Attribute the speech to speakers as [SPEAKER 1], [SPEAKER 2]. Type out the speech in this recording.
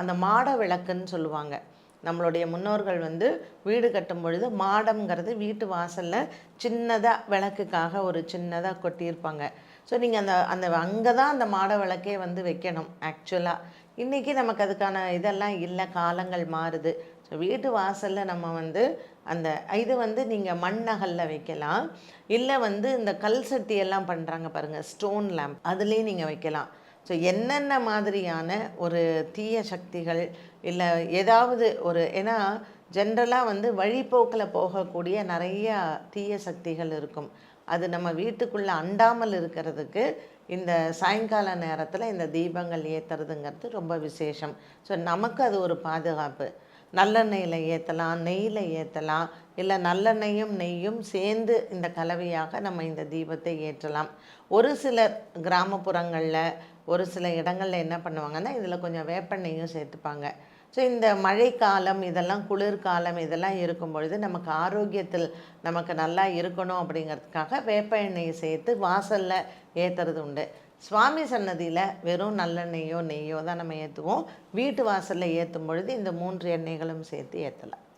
[SPEAKER 1] அந்த மாட விளக்குன்னு சொல்லுவாங்க. நம்மளுடைய முன்னோர்கள் வந்து வீடு கட்டும் பொழுது மாடம்ங்கிறது வீட்டு வாசலில் சின்னதாக விளக்குக்காக ஒரு சின்னதாக கொட்டியிருப்பாங்க. ஸோ நீங்கள் அந்த அந்த அங்கே தான் அந்த மாட விளக்கே வந்து வைக்கணும் ஆக்சுவலாக இன்றைக்கி நமக்கு அதுக்கான இதெல்லாம் இல்லை காலங்கள் மாறுது. ஸோ வீட்டு வாசலில் நம்ம வந்து அந்த இது வந்து நீங்கள் மண்ணகலில் வைக்கலாம். இல்லை வந்து இந்த கல் சட்டியெல்லாம் பண்ணுறாங்க பாருங்கள் ஸ்டோன் லேம்ப் அதுலேயும் நீங்கள் வைக்கலாம். ஸோ என்னென்ன மாதிரியான ஒரு தீய சக்திகள் இல்லை ஏதாவது ஒரு ஏன்னா ஜென்ரலாக வந்து வழிப்போக்கில் போகக்கூடிய நிறைய தீய சக்திகள் இருக்கும். அது நம்ம வீட்டுக்குள்ளே அண்டாமல் இருக்கிறதுக்கு இந்த சாயங்கால நேரத்தில் இந்த தீபங்கள் ஏற்றுறதுங்கிறது ரொம்ப விசேஷம். ஸோ நமக்கு அது ஒரு பாதுகாப்பு. நல்லெண்ணெயில் ஏற்றலாம் நெய்யில் ஏற்றலாம் இல்லை நல்லெண்ணெயும் நெய்யும் சேர்ந்து இந்த கலவையாக நம்ம இந்த தீபத்தை ஏற்றலாம். ஒரு சில கிராமப்புறங்களில் ஒரு சில இடங்களில் என்ன பண்ணுவாங்கன்னா இதில் கொஞ்சம் வேப்பெண்ணெயும் சேர்த்துப்பாங்க. ஸோ இந்த மழைக்காலம் இதெல்லாம் குளிர்காலம் இதெல்லாம் இருக்கும் பொழுது நமக்கு ஆரோக்கியத்தில் நமக்கு நல்லா இருக்கணும் அப்படிங்கிறதுக்காக வேப்ப எண்ணெயை சேர்த்து வாசலில் ஏற்றுறது உண்டு. சுவாமி சன்னதியில் வெறும் நல்லெண்ணெயோ நெய்யோ தான் நம்ம ஏற்றுவோம் வீட்டு வாசலில் ஏற்றும் பொழுது இந்த மூன்று எண்ணெய்களும் சேர்த்து ஏற்றலாம்